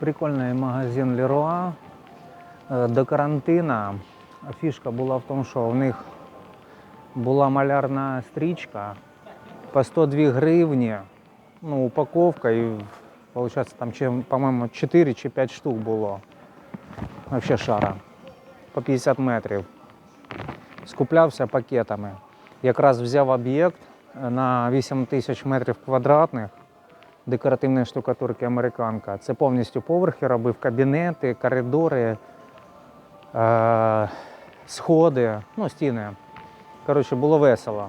Прикольний магазин Leroy. Е, До карантину фішка була в тому, що в них була малярна стрічка по 102 гривні. Ну, упаковка і виходить, там, по-моєму, 4 чи 5 штук було. Вообще шара. По 50 метрів. Скуплявся пакетами. Якраз взяв об'єкт на 8 тисяч метрів квадратних декоративної штукатурки американка. Це повністю поверхи робив, кабінети, коридори, е- сходи, ну, стіни. Коротше, було весело.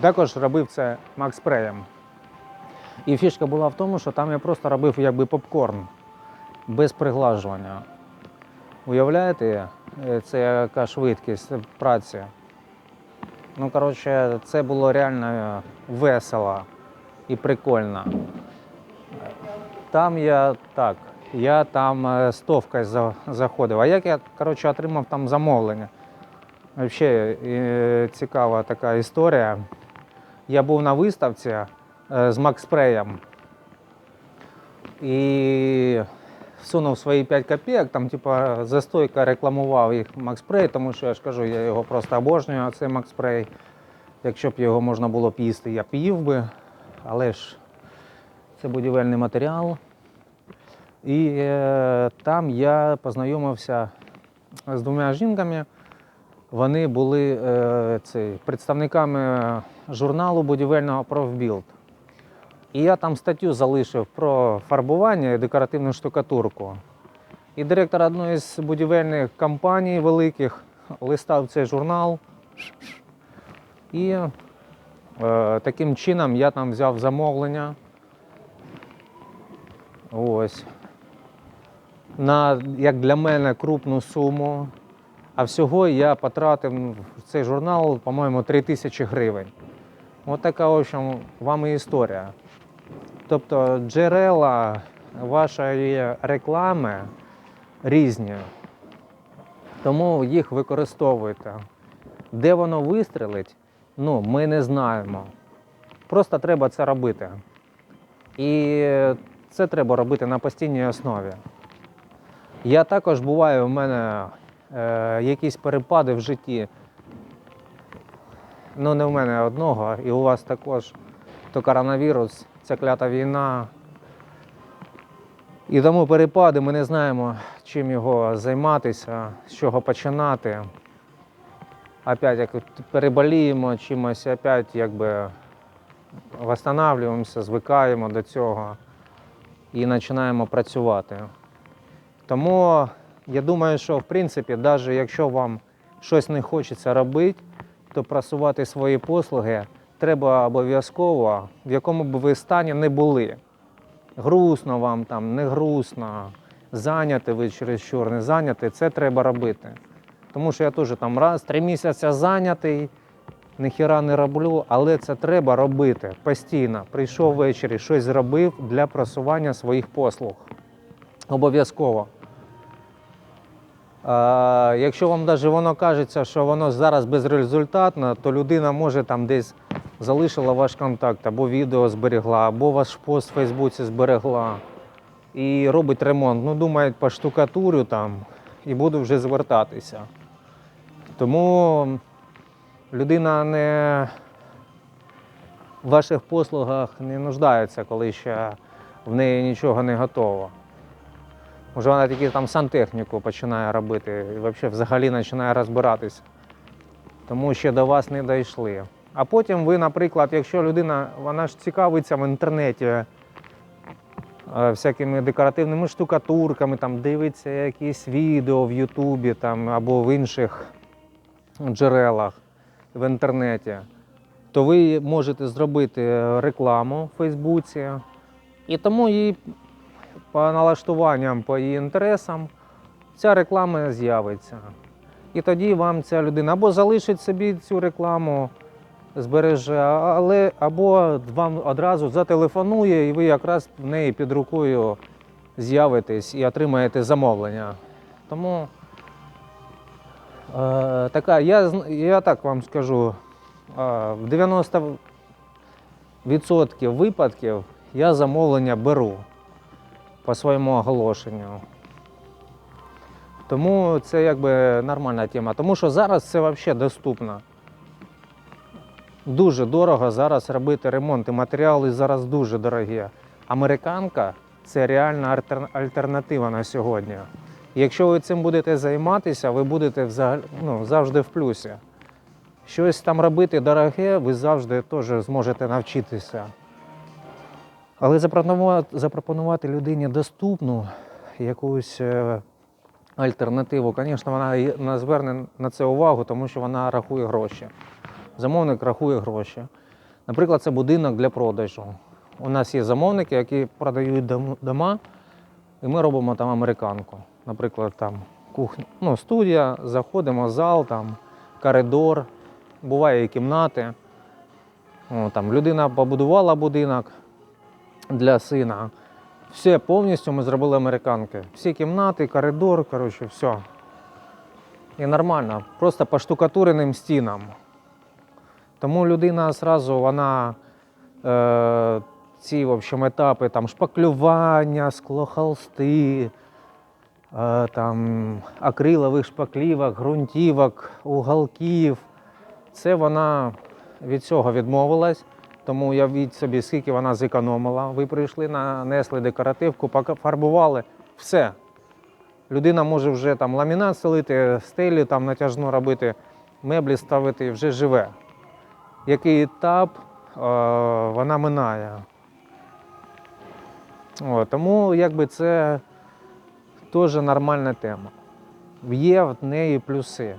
Також робив це макспреєм. І фішка була в тому, що там я просто робив якби попкорн без приглажування. Уявляєте, е, це яка швидкість праці. Ну, коротше, це було реально весело і прикольно. Там я так, я там е, з товкою за- заходив. А як я коротше, отримав там замовлення? Взагалі е, цікава така історія. Я був на виставці е, з Макспреєм і всунув свої 5 копійок, там, типа, застойка рекламував їх Макспрей, тому що я ж кажу, я його просто обожнюю, а цей Макспрей. Якщо б його можна було б їсти, я б би, але ж це будівельний матеріал. І е, там я познайомився з двома жінками. Вони були е, це, представниками журналу будівельного профбілд. І я там статтю залишив про фарбування і декоративну штукатурку. І директор одної з будівельних компаній великих листав цей журнал. І е, таким чином я там взяв замовлення. Ось. На, як для мене, крупну суму. А всього я потратив в цей журнал, по-моєму, 3 тисячі гривень. От така, в общем, вам і історія. Тобто джерела вашої реклами різні. Тому їх використовуйте. Де воно вистрелить, ну, ми не знаємо. Просто треба це робити. І це треба робити на постійній основі. Я також буваю, в мене е, якісь перепади в житті. Ну, не в мене одного, і у вас також. То коронавірус, ця клята війна. І тому перепади ми не знаємо, чим його займатися, з чого починати. Опять як переболіємо чимось, опять якби восстанавливаємося, звикаємо до цього і починаємо працювати. Тому я думаю, що в принципі, навіть якщо вам щось не хочеться робити, то просувати свої послуги треба обов'язково, в якому б ви стані не були. Грустно вам там, не грустно, зайняти ви чересчур, не зайняти, це треба робити. Тому що я теж там раз, три місяці зайнятий, ніхіра не роблю, але це треба робити постійно. Прийшов ввечері, щось зробив для просування своїх послуг. Обов'язково. А, якщо вам навіть воно кажеться, що воно зараз безрезультатно, то людина може там десь залишила ваш контакт, або відео зберегла, або ваш пост в Фейсбуці зберегла і робить ремонт. Ну, думають по штукатурю там і буду вже звертатися. Тому людина не в ваших послугах не нуждається, коли ще в неї нічого не готово. Може вона тільки там сантехніку починає робити і взагалі, взагалі починає розбиратися. Тому ще до вас не дійшли. А потім ви, наприклад, якщо людина вона ж цікавиться в інтернеті е, всякими декоративними штукатурками, там дивиться якісь відео в Ютубі там, або в інших джерелах в інтернеті, то ви можете зробити рекламу в Фейсбуці. І тому їй по налаштуванням, по її інтересам, ця реклама з'явиться. І тоді вам ця людина або залишить собі цю рекламу, збереже, але або вам одразу зателефонує, і ви якраз в неї під рукою з'явитесь і отримаєте замовлення. Тому е, я, я так вам скажу, е, в 90% випадків я замовлення беру. по своєму оголошенню. Тому це якби нормальна тема. Тому що зараз це взагалі доступно. Дуже дорого зараз робити ремонт, і матеріали зараз дуже дорогі. Американка це реальна альтернатива на сьогодні. Якщо ви цим будете займатися, ви будете взагалі, ну, завжди в плюсі. Щось там робити дороге, ви завжди теж зможете навчитися. Але запропонувати, запропонувати людині доступну якусь е, альтернативу, звісно, вона не зверне на це увагу, тому що вона рахує гроші. Замовник рахує гроші. Наприклад, це будинок для продажу. У нас є замовники, які продають дома, і ми робимо там американку. Наприклад, там кухня, ну, студія, заходимо, зал, там, коридор, буває і кімнати. О, там, людина побудувала будинок для сина. Все повністю ми зробили американки. Всі кімнати, коридор, коротше, все. І нормально, просто по штукатуреним стінам. Тому людина зразу вона е, ці в общем, етапи там, шпаклювання, склохолсти, там, акрилових шпаклівок, ґрунтівок, уголків. Це вона від цього відмовилась. Тому уявіть собі, скільки вона зекономила. Ви прийшли, нанесли декоративку, пофарбували. Все. Людина може вже там ламінат стелити, стелі там натяжну робити, меблі ставити і вже живе. Який етап е, вона минає. О, тому якби це теж нормальна тема. Є в неї плюси.